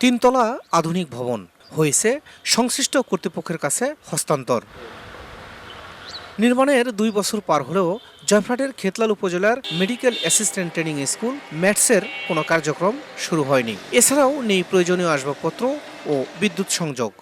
তিনতলা আধুনিক ভবন হয়েছে সংশ্লিষ্ট কর্তৃপক্ষের কাছে হস্তান্তর। নির্মাণের দুই বছর পার হলেও জয়ফ্রাটের খেতলাল উপজেলার মেডিকেল অ্যাসিস্ট্যান্ট ট্রেনিং স্কুল ম্যাটসের কোনো কার্যক্রম শুরু হয়নি। এছাড়াও নেই প্রয়োজনীয় আসবাবপত্র ও বিদ্যুৎ সংযোগ।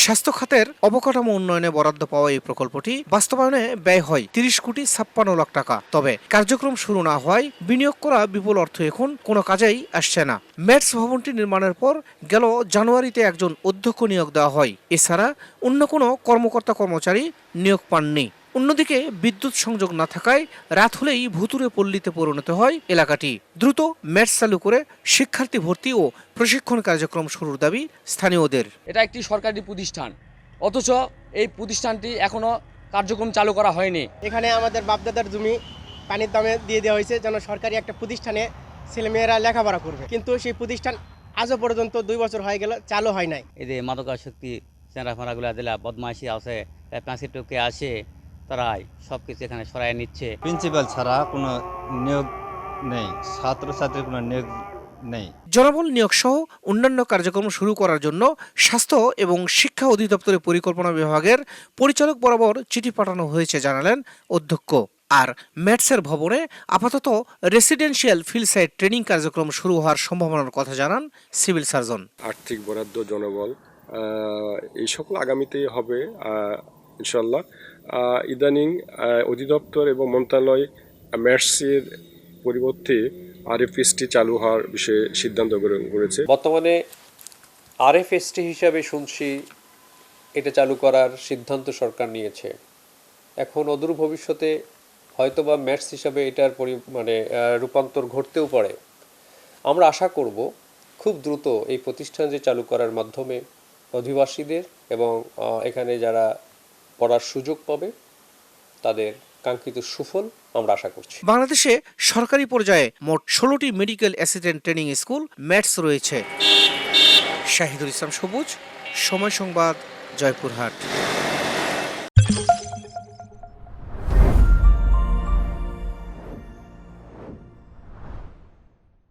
স্বাস্থ্য খাতের অবকাঠামো উন্নয়নে বরাদ্দ পাওয়া এই প্রকল্পটি বাস্তবায়নে ব্যয় হয় তিরিশ কোটি ছাপ্পান্ন লাখ টাকা। তবে কার্যক্রম শুরু না হওয়ায় বিনিয়োগ করা বিপুল অর্থ এখন কোনো কাজেই আসছে না। ম্যাটস ভবনটি নির্মাণের পর গেল জানুয়ারিতে একজন অধ্যক্ষ নিয়োগ দেওয়া হয়। এছাড়া অন্য কোনো কর্মকর্তা কর্মচারী নিয়োগ পাননি। অন্যদিকে বিদ্যুৎ সংযোগ না থাকায় রাত হলেই ভুতুরে পল্লীতে পরিণত হয় এলাকাটি। দ্রুত ম্যাটস চালু করে শিক্ষার্থী ভর্তি ও প্রশিক্ষণ কার্যক্রম শুরুর দাবি স্থানীয়দের। এটা একটি সরকারি প্রতিষ্ঠান অথচ এই প্রতিষ্ঠানটি এখনও কার্যক্রম চালু করা হয়নি। এখানে আমাদের বাপদাদার জমি পানির দামে দিয়ে দেওয়া হয়েছে যেন সরকারি একটা প্রতিষ্ঠানে ছেলেমেয়েরা লেখাপড়া করবে। কিন্তু সেই প্রতিষ্ঠান আজও পর্যন্ত দুই বছর হয়ে গেল চালু হয় নাই। এই যে মাদকাসক্তি চেঁড়াফাড়াগুলো দিলা বদমাইশি আছে প্যাঁচি টুকে আসে তারাই সব কিছু এখানে সরাই নিচ্ছে। প্রিন্সিপাল ছাড়া কোনো নিয়োগ নেই ছাত্রছাত্রীর কোনো নিয়োগ নেই। জনবল নিয়োগ সহ অন্যান্য কার্যক্রম শুরু করার জন্য স্বাস্থ্য এবং শিক্ষা অধিদপ্তরের পরিকল্পনা বিভাগের পরিচালক বরাবর চিঠি পাঠানো হয়েছে জানালেন অধ্যক্ষ। আর ম্যাটসের ভবনে আপাতত রেসিডেন্সিয়াল ফিল্ড সাইড ট্রেনিং কার্যক্রম শুরু হওয়ার সম্ভাবনার কথা জানান সিভিল সার্জন। আর্থিক বরাদ্দ জনবল এই সকল আগামীতেই হবে। ইনশাল্লাহ ইদানিং অধিদপ্তর এবং মন্ত্রণালয় ম্যাটসের পরিবর্তে আরএফএসটি চালু হওয়ার বিষয়ে সিদ্ধান্ত গ্রহণ করেছে বর্তমানে আরএফএসটি হিসাবে শুনছি এটা চালু করার সিদ্ধান্ত সরকার নিয়েছে। এখন অদূর ভবিষ্যতে হয়তোবা ম্যাটস হিসাবে এটার পরি মানে রূপান্তর ঘটতেও পারে। আমরা আশা করব খুব দ্রুত এই প্রতিষ্ঠান যে চালু করার মাধ্যমে অধিবাসীদের এবং এখানে যারা পড়ার সুযোগ পাবে। তাদের কাঙ্ক্ষিত সুফল আমরা আশা করছি। বাংলাদেশে সরকারি পর্যায়ে মোট ষোলোটি medical assistant training school, MATS রয়েছে। শাহিদুল ইসলাম সবুজ, সময় সংবাদ, জয়পুরহাট।